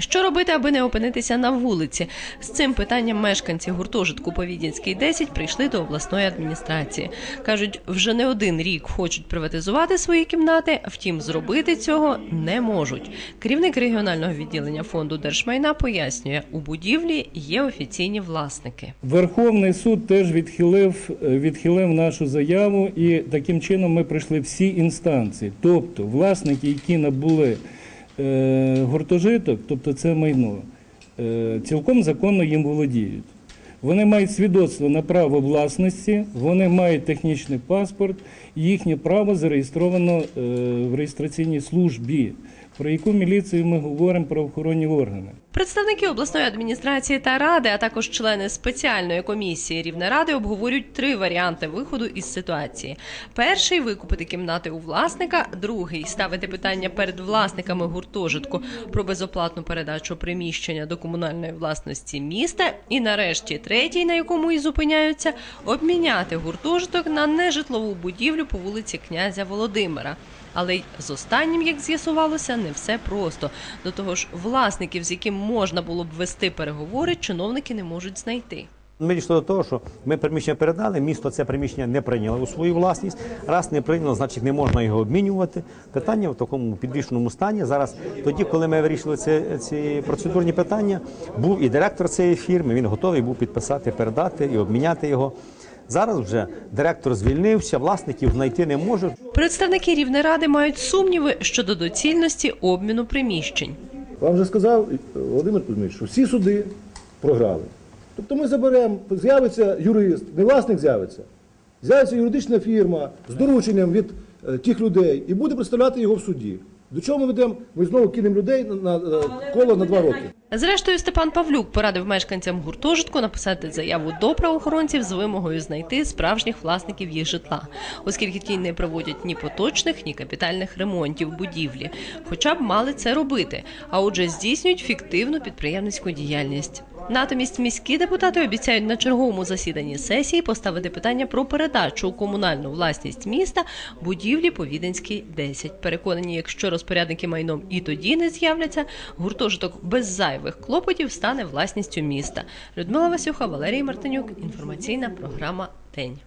Що робити, аби не опинитися на вулиці? З цим питанням мешканці гуртожитку Повідінський 10 прийшли до обласної адміністрації. кажуть, вже не один рік хочуть приватизувати свої кімнати, втім, зробити цього не можуть. Керівник регіонального відділення фонду держмайна пояснює, у будівлі є офіційні власники. Верховний суд теж відхилив, е, відхилив нашу заяву, і таким чином ми пройшли всі інстанції. Тобто, власники, які набули гуртожиток, тобто це майно, е, цілком законно їм володіють. Вони мають свідоцтво на право власності, вони мають технічний паспорт, їхнє право зареєстровано е, в реєстраційній службі. Про яку міліцію ми говоримо правоохоронні органи? Представники обласної адміністрації та ради, а також члени спеціальної комісії Рівнеради обговорюють три варіанти виходу із ситуації: перший викупити кімнати у власника, другий ставити питання перед власниками гуртожитку про безоплатну передачу приміщення до комунальної власності міста. І нарешті третій, на якому і зупиняються, обміняти гуртожиток на нежитлову будівлю по вулиці князя Володимира. Але й з останнім, як з'ясувалося, не все просто. До того ж, власників, з яким можна було б вести переговори, чиновники не можуть знайти. Ми дійшли до того, що ми приміщення передали, місто це приміщення не прийняло у свою власність. Раз не прийняло, значить не можна його обмінювати. Питання в такому підвішеному стані. Зараз, тоді, коли ми вирішили ці, ці процедурні питання, був і директор цієї фірми, він готовий був підписати, передати і обміняти його. Зараз вже директор звільнився, власників знайти не можуть. Представники Рівнеради мають сумніви щодо доцільності обміну приміщень. Вам вже сказав Володимир Кузьмич, що всі суди програли. Тобто ми заберемо, з'явиться юрист, не власник з'явиться, з'явиться юридична фірма з дорученням від е, тих людей і буде представляти його в суді. До чого ми ведемо? Ми знову кинемо людей на, е, коло на два роки. Зрештою, Степан Павлюк порадив мешканцям гуртожитку написати заяву до правоохоронців з вимогою знайти справжніх власників їх житла, оскільки ті не проводять ні поточних, ні капітальних ремонтів будівлі, хоча б мали це робити, а отже, здійснюють фіктивну підприємницьку діяльність. Натомість міські депутати обіцяють на черговому засіданні сесії поставити питання про передачу у комунальну власність міста будівлі Повіденській 10. Переконані, якщо розпорядники майном і тоді не з'являться, гуртожиток без зайвих клопотів стане власністю міста. Людмила Васюха, Валерій Мартинюк. Інформаційна програма День.